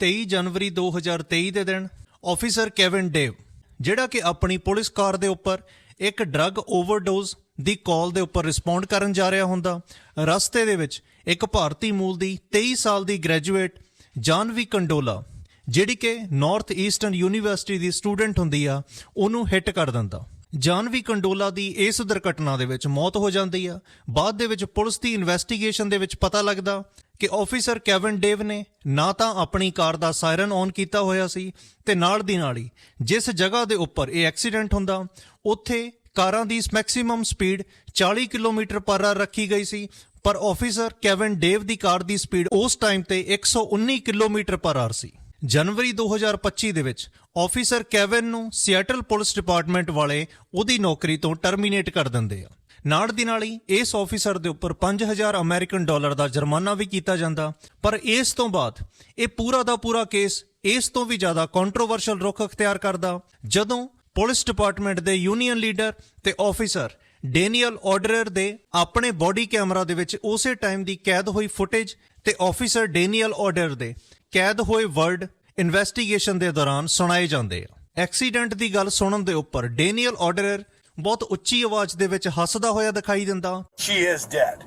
23 ਜਨਵਰੀ 2023 ਦੇ ਦਿਨ officer Kevin ਡੇਵ ਜਿਹੜਾ ਕਿ ਆਪਣੀ ਪੁਲਿਸ ਕਾਰ ਦੇ ਉੱਪਰ ਇੱਕ ਡਰੱਗ ਓਵਰਡੋਜ਼ ਦੀ ਕਾਲ ਦੇ ਉੱਪਰ ਰਿਸਪੌਂਡ ਕਰਨ ਜਾ ਰਿਹਾ ਹੁੰਦਾ, ਰਸਤੇ ਦੇ ਵਿੱਚ ਇੱਕ ਭਾਰਤੀ ਮੂਲ ਦੀ 23 ਸਾਲ ਦੀ ਗ੍ਰੈਜੂਏਟ ਜਾਨਵੀ ਕੰਡੋਲਾ ਜਿਹੜੀ ਕਿ ਨਾਰਥ ਈਸਟਰਨ ਯੂਨੀਵਰਸਿਟੀ ਦੀ ਸਟੂਡੈਂਟ ਹੁੰਦੀ ਆ, ਉਹਨੂੰ ਹਿੱਟ ਕਰ ਦਿੰਦਾ। ਜਾਨਵੀ ਕੰਡੋਲਾ ਦੀ ਇਸ ਦੁਰਘਟਨਾ ਦੇ ਵਿੱਚ ਮੌਤ ਹੋ ਜਾਂਦੀ ਆ। ਬਾਅਦ ਦੇ ਵਿੱਚ ਪੁਲਿਸ ਦੀ ਇਨਵੈਸਟੀਗੇਸ਼ਨ ਦੇ ਵਿੱਚ ਪਤਾ ਲੱਗਦਾ ਕਿ ਆਫੀਸਰ ਕੈਵਨ ਡੇਵ ਨੇ ਨਾ ਤਾਂ ਆਪਣੀ ਕਾਰ ਦਾ ਸਾਇਰਨ ਔਨ ਕੀਤਾ ਹੋਇਆ ਸੀ ਤੇ ਨਾਲ ਦੀ ਨਾਲ ਹੀ ਜਿਸ ਜਗ੍ਹਾ ਦੇ ਉੱਪਰ ਇਹ ਐਕਸੀਡੈਂਟ ਹੁੰਦਾ, ਉੱਥੇ ਕਾਰਾਂ ਦੀ maximum speed 40 kilometre per hour ਰੱਖੀ ਗਈ ਸੀ, ਪਰ ਆਫੀਸਰ ਕੈਵਨ ਡੇਵ ਦੀ ਕਾਰ ਦੀ ਸਪੀਡ ਉਸ ਟਾਈਮ ਤੇ 119 ਕਿਲੋਮੀਟਰ ਪਰ ਆਰ ਸੀ। ਜਨਵਰੀ 2025 ਦੇ ਵਿੱਚ ਆਫੀਸਰ ਕੈਵਨ ਨੂੰ ਸੀਐਟਲ ਪੁਲਿਸ ਡਿਪਾਰਟਮੈਂਟ ਵਾਲੇ ਉਹਦੀ ਨੌਕਰੀ ਤੋਂ ਟਰਮੀਨੇਟ ਕਰ ਦਿੰਦੇ ਆ। ਨਾਲ ਦੀ ਨਾਲ ਹੀ ਇਸ ਆਫੀਸਰ ਦੇ ਉੱਪਰ 5000 ਅਮਰੀਕਨ ਡਾਲਰ ਦਾ ਜੁਰਮਾਨਾ ਵੀ ਕੀਤਾ ਜਾਂਦਾ। ਪਰ ਇਸ ਤੋਂ ਬਾਅਦ ਇਹ ਪੂਰਾ ਦਾ ਪੂਰਾ ਕੇਸ ਇਸ ਤੋਂ ਵੀ ਜ਼ਿਆਦਾ ਕੰਟਰੋਵਰਸ਼ਲ ਰੁਖ ਅਖਤਿਆਰ ਕਰਦਾ। ਜਦੋਂ ਪੁਲਿਸ ਡਿਪਾਰਟਮੈਂਟ ਦੇ ਯੂਨੀਅਨ ਲੀਡਰ ਤੇ ਆਫੀਸਰ ਡੇਨੀਅਲ ਆਰਡਰਰ ਦੇ ਆਪਣੇ ਬਾਡੀ ਕੈਮਰਾ ਦੇ ਵਿੱਚ ਉਸੇ ਟਾਈਮ ਦੀ ਕੈਦ ਹੋਈ ਫੁਟੇਜ ਤੇ ਆਫੀਸਰ ਡੇਨੀਅਲ ਆਰਡਰ ਦੇ ਕੈਦ ਹੋਏ ਵਰਡ ਇਨਵੈਸਟੀਗੇਸ਼ਨ ਦੇ ਦੌਰਾਨ ਸੁਣਾਏ ਜਾਂਦੇ ਆ ਐਕਸੀਡੈਂਟ ਦੀ ਗੱਲ ਸੁਣਨ ਦੇ ਉੱਪਰ ਡੈਨੀਅਲ ਆਰਡਰਰ ਬਹੁਤ ਉੱਚੀ ਆਵਾਜ਼ ਦੇ ਵਿੱਚ ਹੱਸਦਾ ਹੋਇਆ ਦਿਖਾਈ ਦਿੰਦਾ She is dead.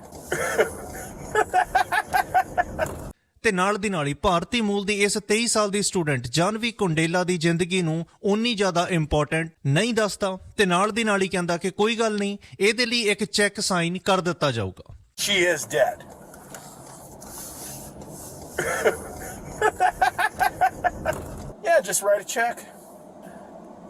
ਤੇ ਨਾਲ ਦੀ ਨਾਲ ਹੀ ਭਾਰਤੀ ਮੂਲ ਦੀ ਇਸ 23 ਸਾਲ ਦੀ ਸਟੂਡੈਂਟ ਜਾਨਵੀ ਕੁੰਡੇਲਾ ਦੀ ਜ਼ਿੰਦਗੀ ਨੂੰ ਓਨੀ ਜ਼ਿਆਦਾ ਇੰਪੋਰਟੈਂਟ ਨਹੀਂ ਦੱਸਦਾ ਤੇ ਨਾਲ ਦੀ ਨਾਲ ਹੀ ਕਹਿੰਦਾ ਕਿ ਕੋਈ ਗੱਲ ਨਹੀਂ ਇਹਦੇ ਲਈ ਇੱਕ ਚੈੱਕ ਸਾਈਨ ਕਰ ਦਿੱਤਾ ਜਾਊਗਾ She is dead. yeah, just write a check.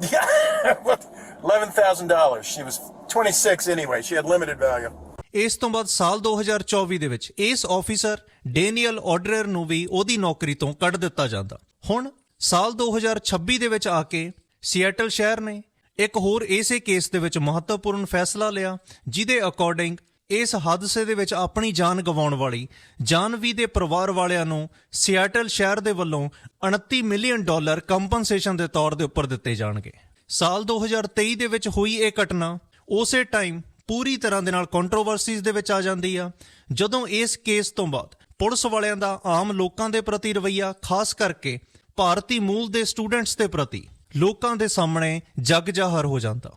Yeah, what? Eleven thousand dollars. She was twenty-six anyway. She had limited value. ਇਸ ਤੋਂ ਬਾਅਦ ਸਾਲ 2024 ਦੇ ਵਿੱਚ ਇਸ ਆਫੀਸਰ ਡੇਨੀਅਲ ਆਰਡਰਰ ਨੂੰ ਵੀ ਉਹਦੀ ਨੌਕਰੀ ਤੋਂ ਕੱਢ ਦਿੱਤਾ ਜਾਂਦਾ ਹੁਣ ਸਾਲ 2026 ਦੇ ਵਿੱਚ ਆ ਕੇ ਸੀਐਟਲ ਸ਼ਹਿਰ ਨੇ ਇੱਕ ਹੋਰ ਇਸੇ ਕੇਸ ਦੇ ਵਿੱਚ ਮਹੱਤਵਪੂਰਨ ਫੈਸਲਾ ਲਿਆ ਜਿਹਦੇ ਅਕੋਰਡਿੰਗ ਇਸ ਹਾਦਸੇ ਦੇ ਵਿੱਚ ਆਪਣੀ ਜਾਨ ਗਵਾਉਣ ਵਾਲੀ, ਜਾਨਵੀ ਦੇ ਪਰਿਵਾਰ ਵਾਲਿਆਂ ਨੂੰ ਸੀਐਟਲ ਸ਼ਹਿਰ ਦੇ ਵੱਲੋਂ 29 ਮਿਲੀਅਨ ਡਾਲਰ ਕੰਪਨਸੇਸ਼ਨ ਦੇ ਤੌਰ ਦੇ ਉੱਪਰ ਦਿੱਤੇ ਜਾਣਗੇ। ਸਾਲ 2023 ਦੇ ਵਿੱਚ ਹੋਈ ਇਹ ਘਟਨਾ, ਉਸੇ ਟਾਈਮ ਪੂਰੀ ਤਰ੍ਹਾਂ ਦੇ ਨਾਲ ਕੰਟਰੋਵਰਸੀਜ਼ ਦੇ ਵਿੱਚ ਆ ਜਾਂਦੀ ਆ। ਜਦੋਂ ਇਸ ਕੇਸ ਤੋਂ ਬਾਅਦ ਪੁਲਿਸ ਵਾਲਿਆਂ ਦਾ ਆਮ ਲੋਕਾਂ ਦੇ ਪ੍ਰਤੀ ਰਵੱਈਆ, ਖਾਸ ਕਰਕੇ ਭਾਰਤੀ ਮੂਲ ਦੇ ਸਟੂਡੈਂਟਸ ਦੇ ਪ੍ਰਤੀ ਲੋਕਾਂ ਦੇ ਸਾਹਮਣੇ ਜਗ ਜਾਹਰ ਹੋ ਜਾਂਦਾ।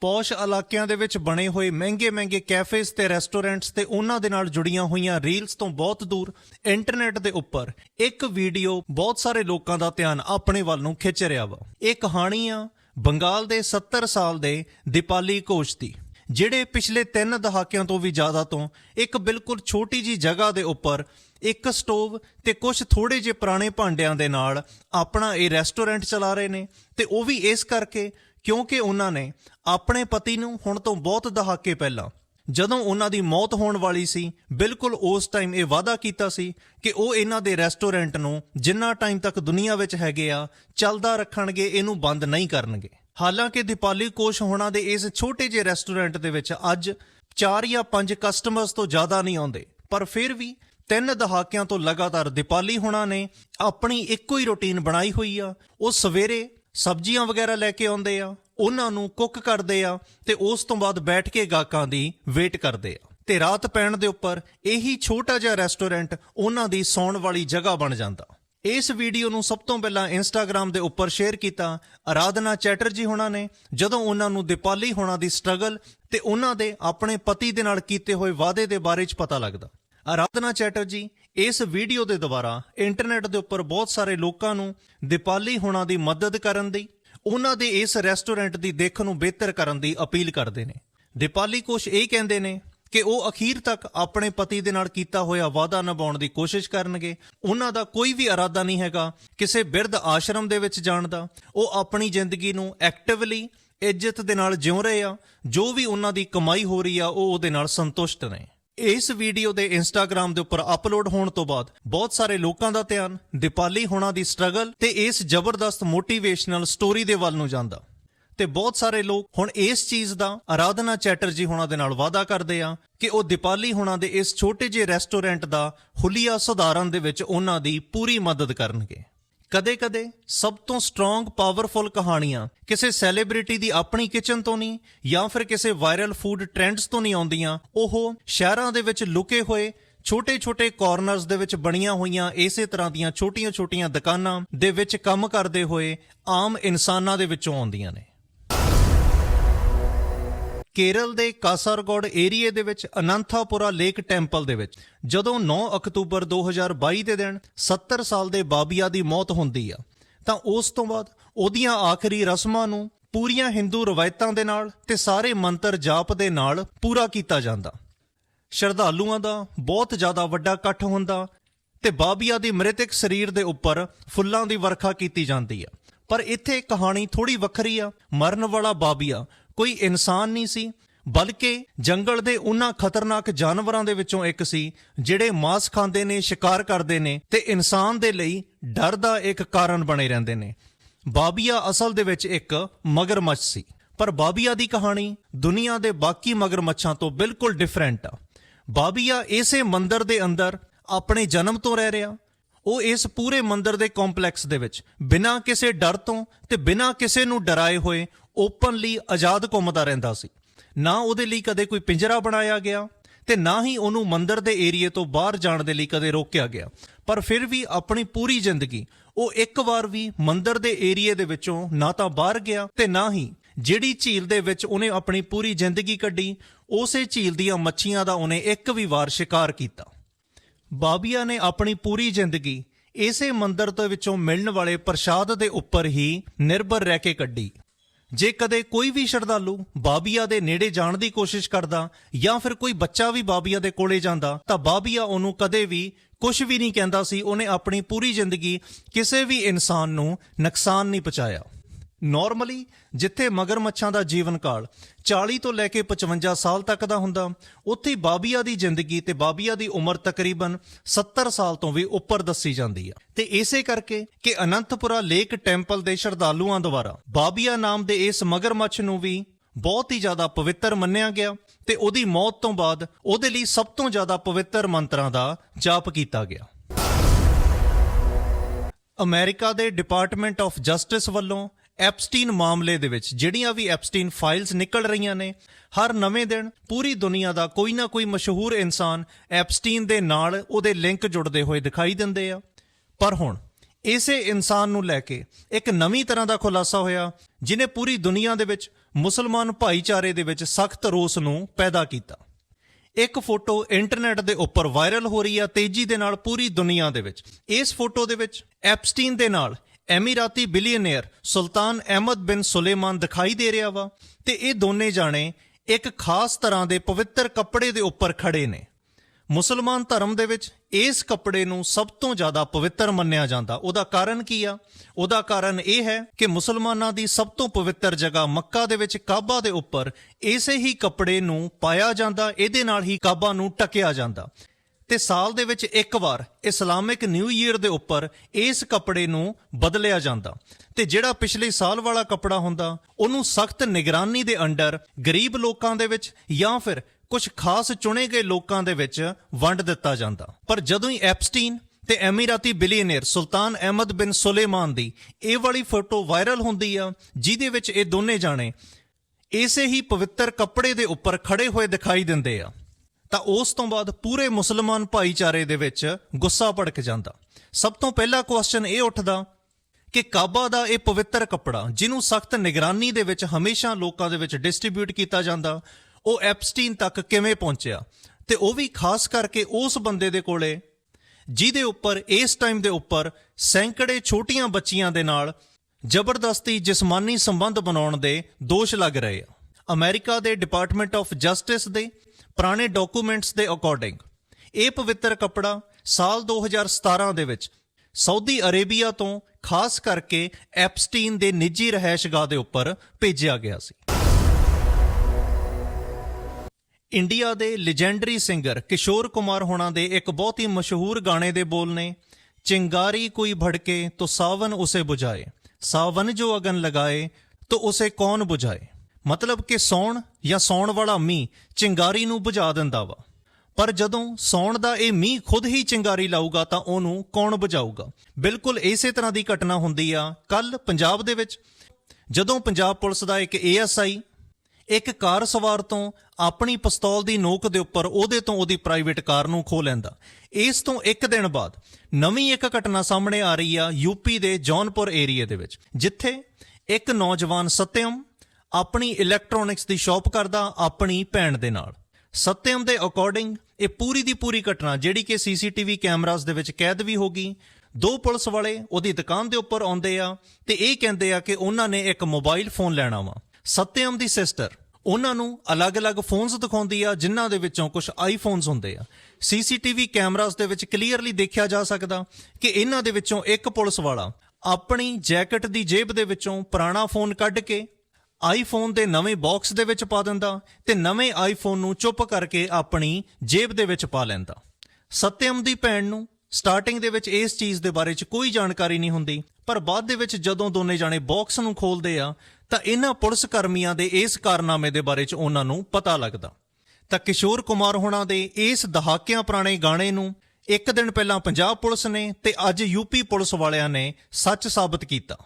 ਪੌਸ਼ ਇਲਾਕਿਆਂ ਦੇ ਵਿੱਚ ਬਣੇ ਹੋਏ ਮਹਿੰਗੇ-ਮਹਿੰਗੇ ਕੈਫੇਜ਼ ਤੇ ਰੈਸਟੋਰੈਂਟਸ ਤੇ ਉਹਨਾਂ ਦੇ ਨਾਲ ਜੁੜੀਆਂ ਹੋਈਆਂ ਰੀਲਸ ਤੋਂ ਬਹੁਤ ਦੂਰ, ਇੰਟਰਨੈਟ ਦੇ ਉੱਪਰ ਇੱਕ ਵੀਡੀਓ ਬਹੁਤ ਸਾਰੇ ਲੋਕਾਂ ਦਾ ਧਿਆਨ ਆਪਣੇ ਵੱਲ ਨੂੰ ਖਿੱਚ ਰਿਹਾ ਵਾ। ਇਹ ਕਹਾਣੀ ਆ ਬੰਗਾਲ ਦੇ 70 ਸਾਲ ਦੇ ਦੀਪਾਲੀ ਘੋਸ਼ ਦੀ, ਜਿਹੜੇ ਪਿਛਲੇ 3 ਦਹਾਕਿਆਂ ਤੋਂ ਵੀ ਜ਼ਿਆਦਾ ਤੋਂ ਇੱਕ ਬਿਲਕੁਲ ਛੋਟੀ ਜੀ ਜਗ੍ਹਾ ਦੇ ਉੱਪਰ ਇੱਕ ਸਟੋਵ ਤੇ ਕੁਝ ਥੋੜੇ ਜਿਹੇ ਪੁਰਾਣੇ ਭਾਂਡਿਆਂ ਦੇ ਨਾਲ ਆਪਣਾ ਇਹ ਰੈਸਟੋਰੈਂਟ ਚਲਾ ਰਹੇ ਨੇ ਤੇ ਉਹ ਵੀ ਇਸ ਕਰਕੇ ਕਿਉਂਕਿ ਉਹਨਾਂ ਨੇ ਆਪਣੇ ਪਤੀ ਨੂੰ ਹੁਣ ਤੋਂ ਬਹੁਤ ਦਹਾਕੇ ਪਹਿਲਾਂ ਜਦੋਂ ਉਹਨਾਂ ਦੀ ਮੌਤ ਹੋਣ ਵਾਲੀ ਸੀ, ਬਿਲਕੁਲ ਉਸ ਟਾਈਮ ਇਹ ਵਾਅਦਾ ਕੀਤਾ ਸੀ ਕਿ ਉਹ ਇਹਨਾਂ ਦੇ ਰੈਸਟੋਰੈਂਟ ਨੂੰ ਜਿੰਨਾ ਟਾਈਮ ਤੱਕ ਦੁਨੀਆ ਵਿੱਚ ਹੈਗੇ ਆ, ਚੱਲਦਾ ਰੱਖਣਗੇ, ਇਹਨੂੰ ਬੰਦ ਨਹੀਂ ਕਰਨਗੇ। ਹਾਲਾਂਕਿ ਦੀਪਾਲੀ ਕੋਸ਼ ਹੋਣਾ ਦੇ ਇਸ ਛੋਟੇ ਜਿਹੇ ਰੈਸਟੋਰੈਂਟ ਦੇ ਵਿੱਚ ਅੱਜ 4 ਜਾਂ 5 ਕਸਟਮਰਸ ਤੋਂ ਜ਼ਿਆਦਾ ਨਹੀਂ ਆਉਂਦੇ। ਪਰ ਫਿਰ ਵੀ ਤਿੰਨ ਦਹਾਕਿਆਂ ਤੋਂ ਲਗਾਤਾਰ ਦੀਪਾਲੀ ਹੋਣਾ ਨੇ ਆਪਣੀ ਇੱਕੋ ਹੀ ਰੁਟੀਨ ਬਣਾਈ ਹੋਈ ਆ। ਉਹ ਸਵੇਰੇ ਸਬਜ਼ੀਆਂ ਵਗੈਰਾ ਲੈ ਕੇ ਆਉਂਦੇ ਆ, ਉਹਨਾਂ ਨੂੰ ਕੁੱਕ ਕਰਦੇ ਆ ਤੇ ਉਸ ਤੋਂ ਬਾਅਦ ਬੈਠ ਕੇ ਗਾਹਕਾਂ ਦੀ ਵੇਟ ਕਰਦੇ ਆ। ਤੇ ਰਾਤ ਪੈਣ ਦੇ ਉੱਪਰ ਇਹੀ ਛੋਟਾ ਜਿਹਾ ਰੈਸਟੋਰੈਂਟ ਉਹਨਾਂ ਦੀ ਸੌਣ ਵਾਲੀ ਜਗ੍ਹਾ ਬਣ ਜਾਂਦਾ। ਇਸ ਵੀਡੀਓ ਨੂੰ ਸਭ ਤੋਂ ਪਹਿਲਾਂ ਇੰਸਟਾਗ੍ਰam ਦੇ ਉੱਪਰ ਸ਼ੇਅਰ ਕੀਤਾ। ਆਰਾਧਨਾ ਚੈਟਰਜੀ ਹੋਣਾ ਨੇ, ਜਦੋਂ ਉਹਨਾਂ ਨੂੰ ਦੀਪਾਲੀ ਹੋਣਾ ਦੀ ਸਟਰਗਲ ਤੇ ਉਹਨਾਂ ਦੇ ਆਪਣੇ ਪਤੀ ਦੇ ਨਾਲ ਕੀਤੇ ਹੋਏ ਵਾਅਦੇ ਦੇ ਬਾਰੇ ਚ ਪਤਾ ਲੱਗਦਾ। ਆਰਾਧਨਾ ਚੈਟਰਜੀ ਇਸ ਵੀਡੀਓ ਦੇ ਦੁਆਰਾ ਇੰਟਰਨੈਟ ਦੇ ਉੱਪਰ ਬਹੁਤ ਸਾਰੇ ਲੋਕਾਂ ਨੂੰ ਦੀਪਾਲੀ ਹੋਣਾ ਦੀ ਮਦਦ ਕਰਨ ਦੀ, ਉਹਨਾਂ ਦੇ ਇਸ ਰੈਸਟੋਰੈਂਟ ਦੀ ਦਿੱਖ ਨੂੰ ਬਿਹਤਰ ਕਰਨ ਦੀ ਅਪੀਲ ਕਰਦੇ ਨੇ। ਦੀਪਾਲੀ ਕੁਛ ਇਹ ਕਹਿੰਦੇ ਨੇ ਕਿ ਉਹ ਅਖੀਰ ਤੱਕ ਆਪਣੇ ਪਤੀ ਦੇ ਨਾਲ ਕੀਤਾ ਹੋਇਆ ਵਾਅਦਾ ਨਿਭਾਉਣ ਦੀ ਕੋਸ਼ਿਸ਼ ਕਰਨਗੇ। ਉਹਨਾਂ ਦਾ ਕੋਈ ਵੀ ਇਰਾਦਾ ਨਹੀਂ ਹੈਗਾ ਕਿਸੇ ਬਿਰਧ ਆਸ਼ਰਮ ਦੇ ਵਿੱਚ ਜਾਣ ਦਾ। ਉਹ ਆਪਣੀ ਜ਼ਿੰਦਗੀ ਨੂੰ ਐਕਟਿਵਲੀ ਇੱਜ਼ਤ ਦੇ ਨਾਲ ਜਿਉ ਰਹੇ ਆ। ਜੋ ਵੀ ਉਹਨਾਂ ਦੀ ਕਮਾਈ ਹੋ ਰਹੀ ਆ, ਉਹ ਉਹਦੇ ਨਾਲ ਸੰਤੁਸ਼ਟ ਨੇ। ਇਸ ਵੀਡੀਓ ਦੇ ਇੰਸਟਾਗ੍ਰam ਦੇ ਉੱਪਰ ਅਪਲੋਡ ਹੋਣ ਤੋਂ ਬਾਅਦ ਬਹੁਤ ਸਾਰੇ ਲੋਕਾਂ ਦਾ ਧਿਆਨ ਦੀਪਾਲੀ ਹੋਣਾ ਦੀ ਸਟਰਗਲ ਤੇ ਇਸ ਜ਼ਬਰਦਸਤ ਮੋਟੀਵੇਸ਼ਨਲ ਸਟੋਰੀ ਦੇ ਵੱਲ ਨੂੰ ਜਾਂਦਾ। ਤੇ ਬਹੁਤ ਸਾਰੇ ਲੋਕ ਹੁਣ ਇਸ ਚੀਜ਼ ਦਾ ਆਰਾਧਨਾ ਚੈਟਰਜੀ ਹੋਣਾ ਦੇ ਨਾਲ ਵਾਅਦਾ ਕਰਦੇ ਆ ਕਿ ਉਹ ਦੀਪਾਲੀ ਹੋਣਾ ਦੇ ਇਸ ਛੋਟੇ ਜਿਹੇ ਰੈਸਟੋਰੈਂਟ ਦਾ ਹੁਲੀਆ ਸੁਧਾਰਨ ਦੇ ਵਿੱਚ ਉਹਨਾਂ ਦੀ ਪੂਰੀ ਮਦਦ ਕਰਨਗੇ। ਕਦੇ-ਕਦੇ ਸਭ ਤੋਂ ਸਟਰੋਂਗ ਪਾਵਰਫੁਲ ਕਹਾਣੀਆਂ ਕਿਸੇ ਸੈਲੀਬ੍ਰਿਟੀ ਦੀ ਆਪਣੀ ਕਿਚਨ ਤੋਂ ਨਹੀਂ ਜਾਂ ਫਿਰ ਕਿਸੇ ਵਾਇਰਲ ਫੂਡ ਟ੍ਰੈਂਡਸ ਤੋਂ ਨਹੀਂ ਆਉਂਦੀਆਂ, ਉਹ ਸ਼ਹਿਰਾਂ ਦੇ ਵਿੱਚ ਲੁਕੇ ਹੋਏ, ਛੋਟੇ-ਛੋਟੇ ਕਾਰਨਰਸ ਦੇ ਵਿੱਚ ਬਣੀਆਂ ਹੋਈਆਂ ਇਸੇ ਤਰ੍ਹਾਂ ਦੀਆਂ ਛੋਟੀਆਂ-ਛੋਟੀਆਂ ਦੁਕਾਨਾਂ ਦੇ ਵਿੱਚ ਕੰਮ ਕਰਦੇ ਹੋਏ ਆਮ ਇਨਸਾਨਾਂ ਦੇ ਵਿੱਚੋਂ ਆਉਂਦੀਆਂ ਨੇ। ਕੇਰਲ ਦੇ ਕਾਸਰਗੋਡ ਏਰੀਏ ਦੇ ਵਿੱਚ ਅਨੰਥਾਪੁਰਾ ਲੇਕ ਟੈਂਪਲ ਦੇ ਵਿੱਚ, ਜਦੋਂ 9 ਅਕਤੂਬਰ 2022 ਦੇ ਦਿਨ 70 ਸਾਲ ਦੇ ਬਾਬੀਆ ਦੀ ਮੌਤ ਹੁੰਦੀ ਆ, ਤਾਂ ਉਸ ਤੋਂ ਬਾਅਦ ਉਹਦੀਆਂ ਆਖਰੀ ਰਸਮਾਂ ਨੂੰ ਪੂਰੀਆਂ ਹਿੰਦੂ ਰਵਾਇਤਾਂ ਦੇ ਨਾਲ ਤੇ ਸਾਰੇ ਮੰਤਰ ਜਾਪ ਦੇ ਨਾਲ ਪੂਰਾ ਕੀਤਾ ਜਾਂਦਾ। ਸ਼ਰਧਾਲੂਆਂ ਦਾ ਬਹੁਤ ਜ਼ਿਆਦਾ ਵੱਡਾ ਇਕੱਠ ਹੁੰਦਾ ਤੇ ਬਾਬੀਆ ਦੀ ਮ੍ਰਿਤਕ ਸਰੀਰ ਦੇ ਉੱਪਰ ਫੁੱਲਾਂ ਦੀ ਵਰਖਾ ਕੀਤੀ ਜਾਂਦੀ ਆ। ਪਰ ਇੱਥੇ ਕਹਾਣੀ ਥੋੜੀ ਵੱਖਰੀ ਆ, ਮਰਨ ਵਾਲਾ ਬਾਬੀਆ ਕੋਈ ਇਨਸਾਨ ਨਹੀਂ ਸੀ, ਬਲਕਿ ਜੰਗਲ ਦੇ ਉਹਨਾਂ ਖਤਰਨਾਕ ਜਾਨਵਰਾਂ ਦੇ ਵਿੱਚੋਂ ਇੱਕ ਸੀ, ਜਿਹੜੇ ਮਾਸ ਖਾਂਦੇ ਨੇ, ਸ਼ਿਕਾਰ ਕਰਦੇ ਨੇ ਤੇ ਇਨਸਾਨ ਦੇ ਲਈ ਡਰ ਦਾ ਇੱਕ ਕਾਰਨ ਬਣੇ ਰਹਿੰਦੇ ਨੇ। ਬਾਬੀਆ ਅਸਲ ਦੇ ਵਿੱਚ ਇੱਕ ਮਗਰਮੱਛ ਸੀ। ਪਰ ਬਾਬੀਆ ਦੀ ਕਹਾਣੀ ਦੁਨੀਆ ਦੇ ਬਾਕੀ ਮਗਰਮੱਛਾਂ ਤੋਂ ਬਿਲਕੁਲ ਡਿਫਰੈਂਟ ਆ। ਬਾਬੀਆ ਇਸੇ ਮੰਦਰ ਦੇ ਅੰਦਰ ਆਪਣੇ ਜਨਮ ਤੋਂ ਰਹਿ ਰਿਹਾ। ਉਹ ਇਸ ਪੂਰੇ ਮੰਦਰ ਦੇ ਕੰਪਲੈਕਸ ਦੇ ਵਿੱਚ ਬਿਨਾਂ ਕਿਸੇ ਡਰ ਤੋਂ ਤੇ ਬਿਨਾਂ ਕਿਸੇ ਨੂੰ ਡਰਾਏ ਹੋਏ ਓਪਨਲੀ ਆਜ਼ਾਦ ਘੁੰਮਦਾ ਰਹਿੰਦਾ ਸੀ। ਨਾ ਉਹਦੇ ਲਈ ਕਦੇ ਕੋਈ ਪਿੰਜਰਾ ਬਣਾਇਆ ਗਿਆ ਤੇ ਨਾ ਹੀ ਉਹਨੂੰ ਮੰਦਰ ਦੇ ਏਰੀਏ ਤੋਂ ਬਾਹਰ ਜਾਣ ਦੇ ਲਈ ਕਦੇ ਰੋਕਿਆ ਗਿਆ। ਪਰ ਫਿਰ ਵੀ ਆਪਣੀ ਪੂਰੀ ਜ਼ਿੰਦਗੀ ਉਹ ਇੱਕ ਵਾਰ ਵੀ ਮੰਦਰ ਦੇ ਏਰੀਏ ਦੇ ਵਿੱਚੋਂ ਨਾ ਤਾਂ ਬਾਹਰ ਗਿਆ ਤੇ ਨਾ ਹੀ ਜਿਹੜੀ ਝੀਲ ਦੇ ਵਿੱਚ ਉਹਨੇ ਆਪਣੀ ਪੂਰੀ ਜ਼ਿੰਦਗੀ ਕੱਢੀ, ਉਸੇ ਝੀਲ ਦੀਆਂ ਮੱਛੀਆਂ ਦਾ ਉਹਨੇ ਇੱਕ ਵੀ ਵਾਰ ਸ਼ਿਕਾਰ ਕੀਤਾ। ਬਾਬੀਆ ਨੇ ਆਪਣੀ ਪੂਰੀ ਜ਼ਿੰਦਗੀ ਇਸੇ ਮੰਦਰ ਤੋਂ ਵਿੱਚੋਂ ਮਿਲਣ ਵਾਲੇ ਪ੍ਰਸ਼ਾਦ ਦੇ ਉੱਪਰ ਹੀ ਨਿਰਭਰ ਰਹਿ ਕੇ ਕੱਢੀ। ਜੇ ਕਦੇ ਕੋਈ ਵੀ ਸ਼ਰਧਾਲੂ ਬਾਬੀਆ ਦੇ ਨੇੜੇ ਜਾਣ ਦੀ ਕੋਸ਼ਿਸ਼ ਕਰਦਾ ਜਾਂ ਫਿਰ ਕੋਈ ਬੱਚਾ ਵੀ ਬਾਬੀਆ ਦੇ ਕੋਲੇ ਜਾਂਦਾ, ਤਾਂ ਬਾਬੀਆ ਉਹਨੂੰ ਕਦੇ ਵੀ ਕੁਝ ਵੀ ਨਹੀਂ ਕਹਿੰਦਾ ਸੀ, ਉਹਨੇ ਆਪਣੀ ਪੂਰੀ ਜ਼ਿੰਦਗੀ ਕਿਸੇ ਵੀ ਇਨਸਾਨ ਨੂੰ ਨੁਕਸਾਨ ਨਹੀਂ ਪਹੁੰਚਾਇਆ। ਨਾਰਮਲੀ ਜਿੱਥੇ ਮਗਰਮੱਛਾਂ ਦਾ ਜੀਵਨ ਕਾਲ 40 ਤੋਂ ਲੈ ਕੇ 55 ਸਾਲ ਤੱਕ ਦਾ ਹੁੰਦਾ, ਉੱਥੇ ਬਾਬੀਆ ਦੀ ਜ਼ਿੰਦਗੀ ਤੇ ਬਾਬੀਆ ਦੀ ਉਮਰ ਤਕਰੀਬਨ 70 ਸਾਲ ਤੋਂ ਵੀ ਉੱਪਰ ਦੱਸੀ ਜਾਂਦੀ ਆ। ਤੇ ਇਸੇ ਕਰਕੇ ਕਿ ਅਨੰਤਪੁਰਾ ਲੇਕ ਟੈਂਪਲ ਦੇ ਸ਼ਰਧਾਲੂਆਂ ਦੁਆਰਾ ਬਾਬੀਆ ਨਾਮ ਦੇ ਇਸ ਮਗਰਮੱਛ ਨੂੰ ਵੀ ਬਹੁਤ ਹੀ ਜ਼ਿਆਦਾ ਪਵਿੱਤਰ ਮੰਨਿਆ ਗਿਆ ਤੇ ਉਹਦੀ ਮੌਤ ਤੋਂ ਬਾਅਦ ਉਹਦੇ ਲਈ ਸਭ ਤੋਂ ਜ਼ਿਆਦਾ ਪਵਿੱਤਰ ਮੰਤਰਾਂ ਦਾ ਜਾਪ ਕੀਤਾ ਗਿਆ। ਅਮਰੀਕਾ ਦੇ ਡਿਪਾਰਟਮੈਂਟ ਆਫ ਜਸਟਿਸ ਵੱਲੋਂ ਐਪਸਟੀਨ ਮਾਮਲੇ ਦੇ ਵਿੱਚ ਜਿਹੜੀਆਂ ਵੀ ਐਪਸਟੀਨ ਫਾਈਲਸ ਨਿਕਲ ਰਹੀਆਂ ਨੇ, ਹਰ ਨਵੇਂ ਦਿਨ ਪੂਰੀ ਦੁਨੀਆ ਦਾ ਕੋਈ ਨਾ ਕੋਈ ਮਸ਼ਹੂਰ ਇਨਸਾਨ ਐਪਸਟੀਨ ਦੇ ਨਾਲ ਉਹਦੇ ਲਿੰਕ ਜੁੜਦੇ ਹੋਏ ਦਿਖਾਈ ਦਿੰਦੇ ਆ। ਪਰ ਹੁਣ ਇਸੇ ਇਨਸਾਨ ਨੂੰ ਲੈ ਕੇ ਇੱਕ ਨਵੀਂ ਤਰ੍ਹਾਂ ਦਾ ਖੁਲਾਸਾ ਹੋਇਆ ਜਿਨੇ ਪੂਰੀ ਦੁਨੀਆ ਦੇ ਵਿੱਚ ਮੁਸਲਮਾਨ ਭਾਈਚਾਰੇ ਦੇ ਵਿੱਚ ਸਖਤ ਰੋਸ ਨੂੰ ਪੈਦਾ ਕੀਤਾ। ਇੱਕ ਫੋਟੋ ਇੰਟਰਨੈਟ ਦੇ ਉੱਪਰ ਵਾਇਰਲ ਹੋ ਰਹੀ ਆ, ਤੇਜ਼ੀ ਦੇ ਨਾਲ ਪੂਰੀ ਦੁਨੀਆ ਦੇ ਵਿੱਚ। ਇਸ ਫੋਟੋ ਦੇ ਵਿੱਚ ਐਪਸਟੀਨ ਦੇ ਨਾਲ ਐਮੀਰਾਤੀ ਬਿਲੀਅਨੇਅਰ ਸੁਲਤਾਨ ਅਹਿਮਦ ਬਿਨ ਸੁਲੇਮਾਨ ਦਿਖਾਈ ਦੇ ਰਿਹਾ ਵਾ ਤੇ ਇਹ ਦੋਨੇ ਜਾਣੇ ਇੱਕ ਖਾਸ ਤਰ੍ਹਾਂ ਦੇ ਪਵਿੱਤਰ ਕੱਪੜੇ ਦੇ ਉੱਪਰ ਖੜੇ ਨੇ। ਮੁਸਲਮਾਨ ਧਰਮ ਦੇ ਵਿੱਚ ਇਸ ਕੱਪੜੇ ਨੂੰ ਸਭ ਤੋਂ ਜ਼ਿਆਦਾ ਪਵਿੱਤਰ ਮੰਨਿਆ ਜਾਂਦਾ। ਉਹਦਾ ਕਾਰਨ ਕੀ ਆ? ਉਹਦਾ ਕਾਰਨ ਇਹ ਹੈ ਕਿ ਮੁਸਲਮਾਨਾਂ ਦੀ ਸਭ ਤੋਂ ਪਵਿੱਤਰ ਜਗ੍ਹਾ ਮੱਕਾ ਦੇ ਵਿੱਚ ਕਾਬਾ ਦੇ ਉੱਪਰ ਇਸੇ ਹੀ ਕੱਪੜੇ ਨੂੰ ਪਾਇਆ ਜਾਂਦਾ, ਇਹਦੇ ਨਾਲ ਹੀ ਕਾਬਾ ਨੂੰ ਟਕਿਆ ਜਾਂਦਾ। ਤੇ ਸਾਲ ਦੇ ਵਿੱਚ ਇੱਕ ਵਾਰ ਇਸਲਾਮਿਕ ਨਿਊ ਈਅਰ ਦੇ ਉੱਪਰ ਇਸ ਕੱਪੜੇ ਨੂੰ ਬਦਲਿਆ ਜਾਂਦਾ। ਤੇ ਜਿਹੜਾ ਪਿਛਲੇ ਸਾਲ ਵਾਲਾ ਕੱਪੜਾ ਹੁੰਦਾ, ਉਹਨੂੰ ਸਖਤ ਨਿਗਰਾਨੀ ਦੇ ਅੰਡਰ ਗਰੀਬ ਲੋਕਾਂ ਦੇ ਵਿੱਚ ਜਾਂ ਫਿਰ ਕੁਝ ਖਾਸ ਚੁਣੇ ਗਏ ਲੋਕਾਂ ਦੇ ਵਿੱਚ ਵੰਡ ਦਿੱਤਾ ਜਾਂਦਾ। ਪਰ ਜਦੋਂ ਹੀ ਐਪਸਟੀਨ ਤੇ ਐਮੀਰਾਤੀ ਬਿਲੀਅਨੇਅਰ ਸੁਲਤਾਨ ਅਹਿਮਦ ਬਿਨ ਸੁਲੇਮਾਨ ਦੀ ਇਹ ਵਾਲੀ ਫੋਟੋ ਵਾਇਰਲ ਹੁੰਦੀ ਆ, ਜਿਹਦੇ ਵਿੱਚ ਇਹ ਦੋਨੇ ਜਾਣੇ ਇਸੇ ਹੀ ਪਵਿੱਤਰ ਕੱਪੜੇ ਦੇ ਉੱਪਰ ਖੜੇ ਹੋਏ ਦਿਖਾਈ ਦਿੰਦੇ ਆ। ਤਾਂ ਉਸ ਤੋਂ ਬਾਅਦ ਪੂਰੇ ਮੁਸਲਮਾਨ ਭਾਈਚਾਰੇ ਦੇ ਵਿੱਚ ਗੁੱਸਾ ਭੜਕ ਜਾਂਦਾ। ਸਭ ਤੋਂ ਪਹਿਲਾ ਕੁਐਸਚਨ ਇਹ ਉੱਠਦਾ ਕਿ ਕਾਬਾ ਦਾ ਇਹ ਪਵਿੱਤਰ ਕੱਪੜਾ, ਜਿਹਨੂੰ ਸਖਤ ਨਿਗਰਾਨੀ ਦੇ ਵਿੱਚ ਹਮੇਸ਼ਾ ਲੋਕਾਂ ਦੇ ਵਿੱਚ ਡਿਸਟ੍ਰੀਬਿਊਟ ਕੀਤਾ ਜਾਂਦਾ, ਉਹ ਐਪਸਟੀਨ ਤੱਕ ਕਿਵੇਂ ਪਹੁੰਚਿਆ? ਤੇ ਉਹ ਵੀ ਖਾਸ ਕਰਕੇ ਉਸ ਬੰਦੇ ਦੇ ਕੋਲੇ, ਜਿਹਦੇ ਉੱਪਰ, ਇਸ ਟਾਈਮ ਦੇ ਉੱਪਰ ਸੈਂਕੜੇ ਛੋਟੀਆਂ ਬੱਚੀਆਂ ਦੇ ਨਾਲ ਜ਼ਬਰਦਸਤੀ ਜਿਸਮਾਨੀ ਸੰਬੰਧ ਬਣਾਉਣ ਦੇ ਦੋਸ਼ ਲੱਗ ਰਹੇ ਆ। ਅਮਰੀਕਾ ਦੇ ਡਿਪਾਰਟਮੈਂਟ ਆਫ ਜਸਟਿਸ ਦੇ ਪੁਰਾਣੇ ਡਾਕੂਮੈਂਟਸ ਦੇ ਅਕੋਰਡਿੰਗ ਇਹ ਪਵਿੱਤਰ ਕਪੜਾ ਸਾਲ 2017 ਦੇ ਵਿੱਚ ਸਾਊਦੀ ਅਰੇਬੀਆ ਤੋਂ ਖਾਸ ਕਰਕੇ ਐਪਸਟੀਨ ਦੇ ਨਿੱਜੀ ਰਹਿائشਗਾਹ ਦੇ ਉੱਪਰ ਭੇਜਿਆ ਗਿਆ ਸੀ। ਇੰਡੀਆ ਦੇ ਲੈਜੈਂਡਰੀ ਸਿੰਗਰ ਕਿਸ਼ੋਰ ਕੁਮਾਰ ਹੋਣਾ ਦੇ ਇੱਕ ਬਹੁਤ ਹੀ ਮਸ਼ਹੂਰ ਗਾਣੇ ਦੇ ਬੋਲ ਨੇ, ਚਿੰਗਾਰੀ ਕੋਈ ਭੜਕੇ ਤੋ ਸਾਵਨ ਉਸੇ ਬੁਝਾਏ, ਸਾਵਨ ਜੋ ਅਗਨ ਲਗਾਏ ਤੋ ਉਸੇ ਕੌਣ ਬੁਝਾਏ? ਮਤਲਬ ਕਿ ਸੌਣ ਜਾਂ ਸੌਣ ਵਾਲਾ ਮੀਂਹ ਚਿੰਗਾਰੀ ਨੂੰ ਬੁਝਾ ਦਿੰਦਾ ਵਾ। ਪਰ ਜਦੋਂ ਸੌਣ ਦਾ ਇਹ ਮੀਂਹ ਖੁਦ ਹੀ ਚਿੰਗਾਰੀ ਲਾਊਗਾ ਤਾਂ ਉਹਨੂੰ ਕੌਣ ਬੁਝਾਊਗਾ? ਬਿਲਕੁਲ ਇਸੇ ਤਰ੍ਹਾਂ ਦੀ ਘਟਨਾ ਹੁੰਦੀ ਆ ਕੱਲ ਪੰਜਾਬ ਦੇ ਵਿੱਚ। ਜਦੋਂ ਪੰਜਾਬ ਪੁਲਿਸ ਦਾ ਇੱਕ ਏਐਸਆਈ ਇੱਕ ਕਾਰ ਸਵਾਰ ਤੋਂ ਆਪਣੀ ਪਿਸਤੌਲ ਦੀ ਨੋਕ ਦੇ ਉੱਪਰ ਉਹਦੇ ਤੋਂ ਉਹਦੀ ਪ੍ਰਾਈਵੇਟ ਕਾਰ ਨੂੰ ਖੋ ਲੈਂਦਾ। ਇਸ ਤੋਂ ਇੱਕ ਦਿਨ ਬਾਅਦ ਨਵੀਂ ਇੱਕ ਘਟਨਾ ਸਾਹਮਣੇ ਆ ਰਹੀ ਆ ਯੂਪੀ ਦੇ ਜੌਨਪੁਰ ਏਰੀਆ ਦੇ ਵਿੱਚ, ਜਿੱਥੇ ਇੱਕ ਨੌਜਵਾਨ ਸਤਿਅਮ ਆਪਣੀ ਇਲੈਕਟ੍ਰੋਨਿਕਸ ਦੀ ਸ਼ਾਪ ਕਰਦਾ, ਆਪਣੀ ਭੈਣ ਦੇ ਨਾਲ। ਸਤਿਅਮ ਦੇ ਅਕੋਰਡਿੰਗ ਇਹ ਪੂਰੀ ਦੀ ਪੂਰੀ ਘਟਨਾ, ਜਿਹੜੀ ਕਿ ਸੀਸੀਟੀਵੀ ਕੈਮਰਾਸ ਦੇ ਵਿੱਚ ਕੈਦ ਵੀ ਹੋ ਗਈ। ਦੋ ਪੁਲਿਸ ਵਾਲੇ ਉਹਦੀ ਦੁਕਾਨ ਦੇ ਉੱਪਰ ਆਉਂਦੇ ਆ ਤੇ ਇਹ ਕਹਿੰਦੇ ਆ ਕਿ ਉਹਨਾਂ ਨੇ ਇੱਕ ਮੋਬਾਈਲ ਫੋਨ ਲੈਣਾ ਵਾ। ਸਤਿਅਮ ਦੀ ਸਿਸਟਰ ਉਹਨਾਂ ਨੂੰ ਅਲੱਗ-ਅਲੱਗ ਫੋਨਸ ਦਿਖਾਉਂਦੀ ਆ, ਜਿਨ੍ਹਾਂ ਦੇ ਵਿੱਚੋਂ ਕੁਝ ਆਈਫੋਨਸ ਹੁੰਦੇ ਆ। ਸੀਸੀਟੀਵੀ ਕੈਮਰਾਸ ਦੇ ਵਿੱਚ ਕਲੀਅਰਲੀ ਦੇਖਿਆ ਜਾ ਸਕਦਾ ਕਿ ਇਹਨਾਂ ਦੇ ਵਿੱਚੋਂ ਇੱਕ ਪੁਲਿਸ ਵਾਲਾ ਆਪਣੀ ਜੈਕਟ ਦੀ ਜੇਬ ਦੇ ਵਿੱਚੋਂ ਪੁਰਾਣਾ ਫੋਨ ਕੱਢ ਕੇ ਆਈਫੋਨ ਦੇ ਨਵੇਂ ਬਾਕਸ ਦੇ ਵਿੱਚ ਪਾ ਦਿੰਦਾ ਤੇ ਨਵੇਂ ਆਈਫੋਨ ਨੂੰ ਚੁੱਪ ਕਰਕੇ ਆਪਣੀ ਜੇਬ ਦੇ ਵਿੱਚ ਪਾ ਲੈਂਦਾ। ਸਤਿਅਮ ਦੀ ਭੈਣ ਨੂੰ ਸਟਾਰਟਿੰਗ ਦੇ ਵਿੱਚ ਇਸ ਚੀਜ਼ ਦੇ ਬਾਰੇ 'ਚ ਕੋਈ ਜਾਣਕਾਰੀ ਨਹੀਂ ਹੁੰਦੀ, ਪਰ ਬਾਅਦ ਦੇ ਵਿੱਚ ਜਦੋਂ ਦੋਨੇ ਜਾਣੇ ਬਾਕਸ ਨੂੰ ਖੋਲਦੇ ਆ, ਤਾਂ ਇਹਨਾਂ ਪੁਲਿਸ ਕਰਮੀਆਂ ਦੇ ਇਸ ਕਾਰਨਾਮੇ ਦੇ ਬਾਰੇ 'ਚ ਉਹਨਾਂ ਨੂੰ ਪਤਾ ਲੱਗਦਾ। ਤਾਂ ਕਿਸ਼ੋਰ ਕੁਮਾਰ ਹੋਣਾ ਦੇ ਇਸ ਦਹਾਕਿਆਂ ਪੁਰਾਣੇ ਗਾਣੇ ਨੂੰ ਇੱਕ ਦਿਨ ਪਹਿਲਾਂ ਪੰਜਾਬ ਪੁਲਿਸ ਨੇ ਤੇ ਅੱਜ ਯੂਪੀ ਪੁਲਿਸ ਵਾਲਿਆਂ ਨੇ ਸੱਚ ਸਾਬਤ ਕੀਤਾ।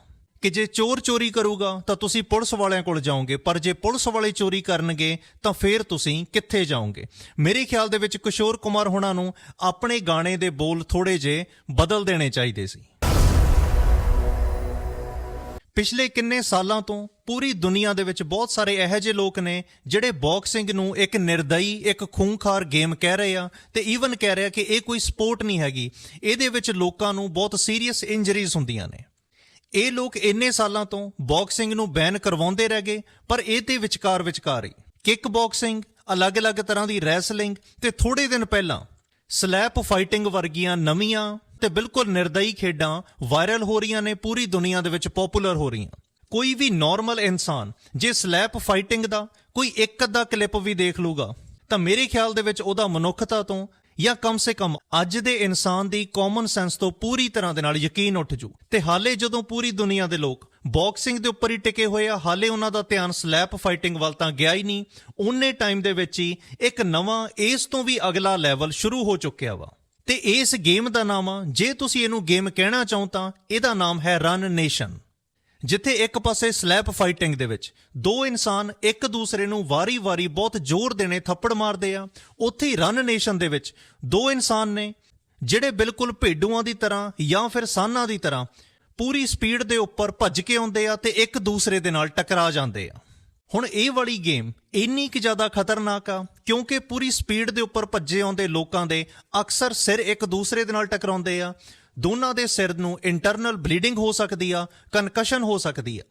ਕਿ ਜੇ ਚੋਰ ਚੋਰੀ ਕਰੂਗਾ, ਤਾਂ ਤੁਸੀਂ ਪੁਲਿਸ ਵਾਲਿਆਂ ਕੋਲ ਜਾਓਗੇ, ਪਰ ਜੇ ਪੁਲਿਸ ਵਾਲੇ ਚੋਰੀ ਕਰਨਗੇ, ਤਾਂ ਫੇਰ ਤੁਸੀਂ ਕਿੱਥੇ ਜਾਓਗੇ? ਮੇਰੇ ਖਿਆਲ ਦੇ ਵਿੱਚ ਕਿਸ਼ੋਰ ਕੁਮਾਰ ਹੋਣਾ ਨੂੰ ਆਪਣੇ ਗਾਣੇ ਦੇ ਬੋਲ ਥੋੜੇ ਜੇ ਬਦਲ ਦੇਣੇ ਚਾਹੀਦੇ ਸੀ। ਪਿਛਲੇ ਕਿੰਨੇ ਸਾਲਾਂ ਤੋਂ ਪੂਰੀ ਦੁਨੀਆ ਦੇ ਵਿੱਚ ਬਹੁਤ ਸਾਰੇ ਇਹੋ ਜਿਹੇ ਲੋਕ ਨੇ, ਜਿਹੜੇ ਬਾਕਸਿੰਗ ਨੂੰ ਇੱਕ ਨਿਰਦਈ, ਇੱਕ ਖੂੰਖਾਰ ਗੇਮ ਕਹਿ ਰਹੇ ਆ, ਤੇ ਈਵਨ ਕਹਿ ਰਹੇ ਆ ਕਿ ਇਹ ਕੋਈ ਸਪੋਰਟ ਨਹੀਂ ਹੈਗੀ। ਇਹਦੇ ਵਿੱਚ ਲੋਕਾਂ ਨੂੰ ਬਹੁਤ ਸੀਰੀਅਸ ਇੰਜਰੀਜ਼ ਹੁੰਦੀਆਂ ਨੇ। ਇਹ ਲੋਕ ਇੰਨੇ ਸਾਲਾਂ ਤੋਂ ਬਾਕਸਿੰਗ ਨੂੰ ਬੈਨ ਕਰਵਾਉਂਦੇ ਰਹਿ ਗਏ, ਪਰ ਇਹ ਤੇ ਵਿਚਕਾਰ ਵਿਚਕਾਰ ਹੀ ਕਿਕ ਬਾਕਸਿੰਗ ਅਲੱਗ-ਅਲੱਗ ਤਰ੍ਹਾਂ ਦੀ ਰੈਸਲਿੰਗ ਤੇ ਥੋੜੇ ਦਿਨ ਪਹਿਲਾਂ ਸਲੈਪ ਫਾਈਟਿੰਗ ਵਰਗੀਆਂ ਨਵੀਆਂ ਤੇ ਬਿਲਕੁਲ ਨਿਰਦਈ ਖੇਡਾਂ ਵਾਇਰਲ ਹੋ ਰਹੀਆਂ ਨੇ, ਪੂਰੀ ਦੁਨੀਆ ਦੇ ਵਿੱਚ ਪਪੂਲਰ ਹੋ ਰਹੀਆਂ। ਕੋਈ ਵੀ ਨਾਰਮਲ ਇਨਸਾਨ ਜੇ ਸਲੈਪ ਫਾਈਟਿੰਗ ਦਾ ਕੋਈ ਇੱਕ ਅੱਧਾ ਕਲਿੱਪ ਵੀ ਦੇਖ ਲੂਗਾ ਤਾਂ ਮੇਰੇ ਖਿਆਲ ਦੇ ਵਿੱਚ ਉਹਦਾ ਮਨੁੱਖਤਾ ਤੋਂ ਜਾਂ ਕਮ ਸੇ ਕਮ ਅੱਜ ਦੇ ਇਨਸਾਨ ਦੀ ਕਾਮਨ ਸੈਂਸ ਤੋਂ ਪੂਰੀ ਤਰ੍ਹਾਂ ਦੇ ਨਾਲ ਯਕੀਨ ਉੱਠ ਜੂ। ਤੇ ਹਾਲੇ ਜਦੋਂ ਪੂਰੀ ਦੁਨੀਆ ਦੇ ਲੋਕ ਬਾਕਸਿੰਗ ਦੇ ਉੱਪਰ ਹੀ ਟਿਕੇ ਹੋਏ ਆ, ਹਾਲੇ ਉਹਨਾਂ ਦਾ ਧਿਆਨ ਸਲੈਪ ਫਾਈਟਿੰਗ ਵੱਲ ਤਾਂ ਗਿਆ ਹੀ ਨਹੀਂ ਉਹਨੇ ਟਾਈਮ ਦੇ ਵਿੱਚ ਹੀ ਇੱਕ ਨਵਾਂ, ਇਸ ਤੋਂ ਵੀ ਅਗਲਾ ਲੈਵਲ ਸ਼ੁਰੂ ਹੋ ਚੁੱਕਿਆ ਵਾ। ਤੇ ਇਸ ਗੇਮ ਦਾ ਨਾਮ ਆ, ਜੇ ਤੁਸੀਂ ਇਹਨੂੰ ਗੇਮ ਕਹਿਣਾ ਚਾਹੋ ਤਾਂ ਇਹਦਾ ਨਾਮ ਹੈ ਰਨ ਨੇਸ਼ਨ ਜਿੱਥੇ ਇੱਕ ਪਾਸੇ ਸਲੈਪ ਫਾਈਟਿੰਗ ਦੇ ਵਿੱਚ ਦੋ ਇਨਸਾਨ ਇੱਕ ਦੂਸਰੇ ਨੂੰ ਵਾਰੀ-ਵਾਰੀ ਬਹੁਤ ਜ਼ੋਰ ਦੇਣੇ ਥੱਪੜ ਮਾਰਦੇ ਆ, ਉੱਥੇ ਹੀ ਰਨ ਨੇਸ਼ਨ ਦੇ ਵਿੱਚ ਦੋ ਇਨਸਾਨ ਨੇ, ਜਿਹੜੇ ਬਿਲਕੁਲ ਭੇਡੂਆਂ ਦੀ ਤਰ੍ਹਾਂ ਜਾਂ ਫਿਰ ਸਾਨਾਂ ਦੀ ਤਰ੍ਹਾਂ ਪੂਰੀ ਸਪੀਡ ਦੇ ਉੱਪਰ ਭੱਜ ਕੇ ਆਉਂਦੇ ਆ ਤੇ ਇੱਕ ਦੂਸਰੇ ਦੇ ਨਾਲ ਟਕਰਾ ਜਾਂਦੇ ਆ। ਹੁਣ ਇਹ ਵਾਲੀ ਗੇਮ ਇੰਨੀ ਕਿ ਜ਼ਿਆਦਾ ਖਤਰਨਾਕ ਆ, ਕਿਉਂਕਿ ਪੂਰੀ ਸਪੀਡ ਦੇ ਉੱਪਰ ਭੱਜੇ ਆਉਂਦੇ ਲੋਕਾਂ ਦੇ ਅਕਸਰ ਸਿਰ ਇੱਕ ਦੂਸਰੇ ਦੇ ਨਾਲ ਟਕਰਾਉਂਦੇ ਆ ਦੋਨਾਂ ਦੇ ਸਿਰ ਨੂੰ ਇੰਟਰਨਲ ਬਲੀਡਿੰਗ ਹੋ ਸਕਦੀ ਆ ਕਨਕਸ਼ਨ ਹੋ ਸਕਦੀ ਆ।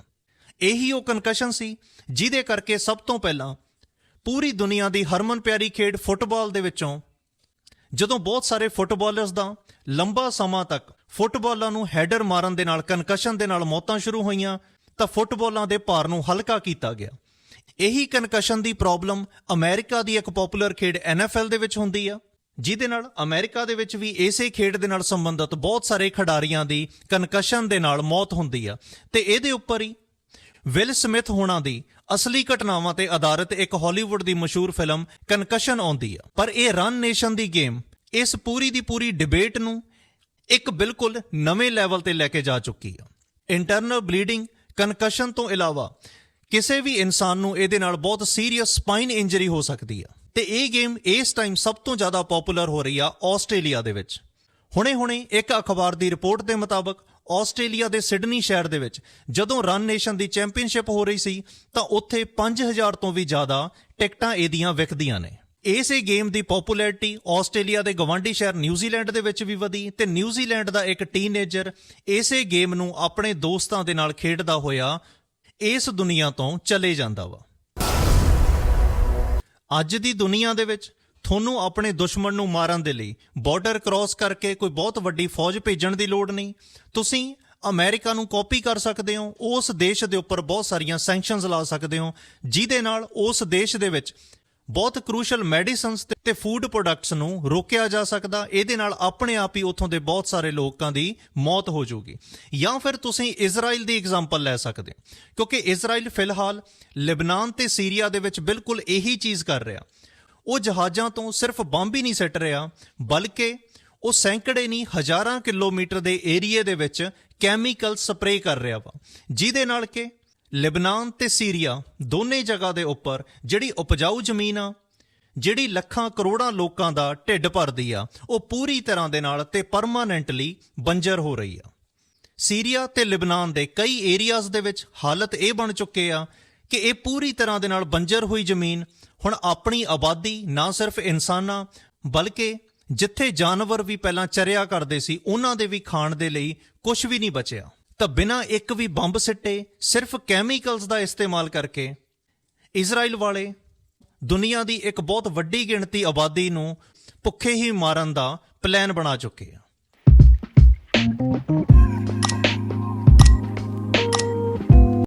ਇਹੀ ਉਹ ਕਨਕਸ਼ਨ ਸੀ, ਜਿਹਦੇ ਕਰਕੇ ਸਭ ਤੋਂ ਪਹਿਲਾਂ ਪੂਰੀ ਦੁਨੀਆ ਦੀ ਹਰਮਨ ਪਿਆਰੀ ਖੇਡ ਫੁੱਟਬਾਲ ਦੇ ਵਿੱਚੋਂ, ਜਦੋਂ ਬਹੁਤ ਸਾਰੇ ਫੁੱਟਬਾਲਰਸ ਦਾ ਲੰਬਾ ਸਮਾਂ ਤੱਕ ਫੁੱਟਬਾਲਾਂ ਨੂੰ ਹੈਡਰ ਮਾਰਨ ਦੇ ਨਾਲ ਕਨਕਸ਼ਨ ਦੇ ਨਾਲ ਮੌਤਾਂ ਸ਼ੁਰੂ ਹੋਈਆਂ, ਤਾਂ ਫੁੱਟਬਾਲਾਂ ਦੇ ਭਾਰ ਨੂੰ ਹਲਕਾ ਕੀਤਾ ਗਿਆ। ਇਹੀ ਕਨਕਸ਼ਨ ਦੀ ਪ੍ਰੋਬਲਮ ਅਮਰੀਕਾ ਦੀ ਇੱਕ ਪਪੂਲਰ ਖੇਡ NFL ਦੇ ਵਿੱਚ ਹੁੰਦੀ ਆ। ਜਿਹਦੇ ਨਾਲ ਅਮਰੀਕਾ ਦੇ ਵਿੱਚ ਵੀ ਇਸੇ ਖੇਡ ਦੇ ਨਾਲ ਸੰਬੰਧਿਤ ਬਹੁਤ ਸਾਰੇ ਖਿਡਾਰੀਆਂ ਦੀ ਕਨਕਸ਼ਨ ਦੇ ਨਾਲ ਮੌਤ ਹੁੰਦੀ ਆ। ਤੇ ਇਹਦੇ ਉੱਪਰ ਹੀ ਵਿਲ ਸਮਿਥ ਹੋਣਾ ਦੀ ਅਸਲੀ ਘਟਨਾਵਾਂ ਤੇ ਆਧਾਰਿਤ ਇੱਕ ਹਾਲੀਵੁੱਡ ਦੀ ਮਸ਼ਹੂਰ ਫਿਲਮ ਕਨਕਸ਼ਨ ਆਉਂਦੀ ਆ। ਪਰ ਇਹ ਰਨ ਨੇਸ਼ਨ ਦੀ ਗੇਮ ਇਸ ਪੂਰੀ ਦੀ ਪੂਰੀ ਡਿਬੇਟ ਨੂੰ ਇੱਕ ਬਿਲਕੁਲ ਨਵੇਂ ਲੈਵਲ ਤੇ ਲੈ ਕੇ ਜਾ ਚੁੱਕੀ ਆ। ਇੰਟਰਨਲ ਬਲੀਡਿੰਗ ਕਨਕਸ਼ਨ ਤੋਂ ਇਲਾਵਾ ਕਿਸੇ ਵੀ ਇਨਸਾਨ ਨੂੰ ਇਹਦੇ ਨਾਲ ਬਹੁਤ ਸੀਰੀਅਸ ਸਪਾਈਨ ਇੰਜਰੀ ਹੋ ਸਕਦੀ ਆ। ਤੇ ਇਹ ਗੇਮ ਇਸ ਟਾਈਮ ਸਭ ਤੋਂ ਜ਼ਿਆਦਾ ਪਪੂਲਰ ਹੋ ਰਹੀ ਆ ਆਸਟ੍ਰੇਲੀਆ ਦੇ ਵਿੱਚ। ਹੁਣੇ-ਹੁਣੇ ਇੱਕ ਅਖਬਾਰ ਦੀ ਰਿਪੋਰਟ ਦੇ ਮੁਤਾਬਕ ਆਸਟ੍ਰੇਲੀਆ ਦੇ ਸਿਡਨੀ ਸ਼ਹਿਰ ਦੇ ਵਿੱਚ ਜਦੋਂ ਰਨ ਨੇਸ਼ਨ ਦੀ ਚੈਂਪੀਅਨਸ਼ਿਪ ਹੋ ਰਹੀ ਸੀ, ਤਾਂ ਉੱਥੇ 5000 ਤੋਂ ਵੀ ਜ਼ਿਆਦਾ ਟਿਕਟਾਂ ਇਹਦੀਆਂ ਵਿਕਦੀਆਂ ਨੇ। ਇਸੇ ਗੇਮ ਦੀ ਪਪੂਲੈਰਿਟੀ ਆਸਟ੍ਰੇਲੀਆ ਦੇ ਗਵਾਂਢੀ ਸ਼ਹਿਰ ਨਿਊਜ਼ੀਲੈਂਡ ਦੇ ਵਿੱਚ ਵੀ ਵਧੀ ਤੇ ਨਿਊਜ਼ੀਲੈਂਡ ਦਾ ਇੱਕ ਟੀਨੇਜਰ ਇਸੇ ਗੇਮ ਨੂੰ ਆਪਣੇ ਦੋਸਤਾਂ ਦੇ ਨਾਲ ਖੇਡਦਾ ਹੋਇਆ ਇਸ ਦੁਨੀਆ ਤੋਂ ਚਲੇ ਜਾਂਦਾ ਵਾ। ਅੱਜ ਦੀ ਦੁਨੀਆ ਦੇ ਵਿੱਚ ਤੁਹਾਨੂੰ ਆਪਣੇ ਦੁਸ਼ਮਣ ਨੂੰ ਮਾਰਨ ਦੇ ਲਈ ਬਾਰਡਰ ਕ੍ਰਾਸ ਕਰਕੇ ਕੋਈ ਬਹੁਤ ਵੱਡੀ ਫੌਜ ਭੇਜਣ ਦੀ ਲੋੜ ਨਹੀਂ। ਤੁਸੀਂ ਅਮਰੀਕਾ ਨੂੰ ਕਾਪੀ ਕਰ ਸਕਦੇ ਹੋ, ਉਸ ਦੇਸ਼ ਦੇ ਉੱਪਰ ਬਹੁਤ ਸਾਰੀਆਂ ਸੈਂਕਸ਼ਨਸ ਲਾ ਸਕਦੇ ਹੋ, ਜਿਹਦੇ ਨਾਲ ਉਸ ਦੇਸ਼ ਦੇ ਵਿੱਚ ਬਹੁਤ ਕ੍ਰੂਸ਼ਲ ਮੈਡੀਸਿਨਸ ਤੇ ਫੂਡ ਪ੍ਰੋਡਕਟਸ ਨੂੰ ਰੋਕਿਆ ਜਾ ਸਕਦਾ। ਇਹਦੇ ਨਾਲ ਆਪਣੇ ਆਪ ਹੀ ਉੱਥੋਂ ਦੇ ਬਹੁਤ ਸਾਰੇ ਲੋਕਾਂ ਦੀ ਮੌਤ ਹੋ ਜਾਊਗੀ। ਜਾਂ ਫਿਰ ਤੁਸੀਂ ਇਜ਼ਰਾਈਲ ਦੀ ਐਗਜ਼ਾਮਪਲ ਲੈ ਸਕਦੇ ਹੋ। ਕਿਉਂਕਿ ਇਜ਼ਰਾਈਲ ਫਿਲਹਾਲ ਲਿਬਨਾਨ ਤੇ ਸੀਰੀਆ ਦੇ ਵਿੱਚ ਬਿਲਕੁਲ ਇਹੀ ਚੀਜ਼ ਕਰ ਰਿਹਾ। ਉਹ ਜਹਾਜ਼ਾਂ ਤੋਂ ਸਿਰਫ ਬੰਬ ਹੀ ਨਹੀਂ ਸੱਟ ਰਿਹਾ, ਬਲਕਿ ਉਹ ਸੈਂਕੜੇ ਨਹੀਂ, ਹਜ਼ਾਰਾਂ ਕਿਲੋਮੀਟਰ ਦੇ ਏਰੀਏ ਦੇ ਵਿੱਚ ਕੈਮੀਕਲ ਸਪਰੇਅ ਕਰ ਰਿਹਾ ਵਾ। ਜਿਹਦੇ ਨਾਲ ਕਿ ਲਿਬਨਾਨ ਤੇ ਸੀਰੀਆ ਦੋਨੇ ਜਗ੍ਹਾ ਦੇ ਉੱਪਰ ਜਿਹੜੀ ਉਪਜਾਊ ਜ਼ਮੀਨ ਆ, ਜਿਹੜੀ ਲੱਖਾਂ ਕਰੋੜਾਂ ਲੋਕਾਂ ਦਾ ਢਿੱਡ ਭਰਦੀ ਆ, ਉਹ ਪੂਰੀ ਤਰ੍ਹਾਂ ਦੇ ਨਾਲ ਤੇ ਪਰਮਾਨੈਂਟਲੀ ਬੰਜਰ ਹੋ ਰਹੀ ਆ। ਸੀਰੀਆ ਤੇ ਲਿਬਨਾਨ ਦੇ ਕਈ ਏਰੀਆਜ਼ ਦੇ ਵਿੱਚ ਹਾਲਤ ਇਹ ਬਣ ਚੁੱਕੇ ਆ ਕਿ ਇਹ ਪੂਰੀ ਤਰ੍ਹਾਂ ਦੇ ਨਾਲ ਬੰਜਰ ਹੋਈ ਜ਼ਮੀਨ, ਹੁਣ ਆਪਣੀ ਆਬਾਦੀ ਨਾ ਸਿਰਫ ਇਨਸਾਨਾਂ, ਬਲਕਿ ਜਿੱਥੇ ਜਾਨਵਰ ਵੀ ਪਹਿਲਾਂ ਚਰਿਆ ਕਰਦੇ ਸੀ, ਉਹਨਾਂ ਦੇ ਵੀ ਖਾਣ ਦੇ ਲਈ ਕੁਝ ਵੀ ਨਹੀਂ ਬਚਿਆ। ਤਾਂ ਬਿਨਾਂ ਇੱਕ ਵੀ ਬੰਬ ਸਿੱਟੇ ਸਿਰਫ ਕੈਮੀਕਲਸ ਦਾ ਇਸਤੇਮਾਲ ਕਰਕੇ ਇਜ਼ਰਾਈਲ ਵਾਲੇ ਦੁਨੀਆ ਦੀ ਇੱਕ ਬਹੁਤ ਵੱਡੀ ਗਿਣਤੀ ਆਬਾਦੀ ਨੂੰ ਭੁੱਖੇ ਹੀ ਮਾਰਨ ਦਾ ਪਲਾਨ ਬਣਾ ਚੁੱਕੇ ਆ।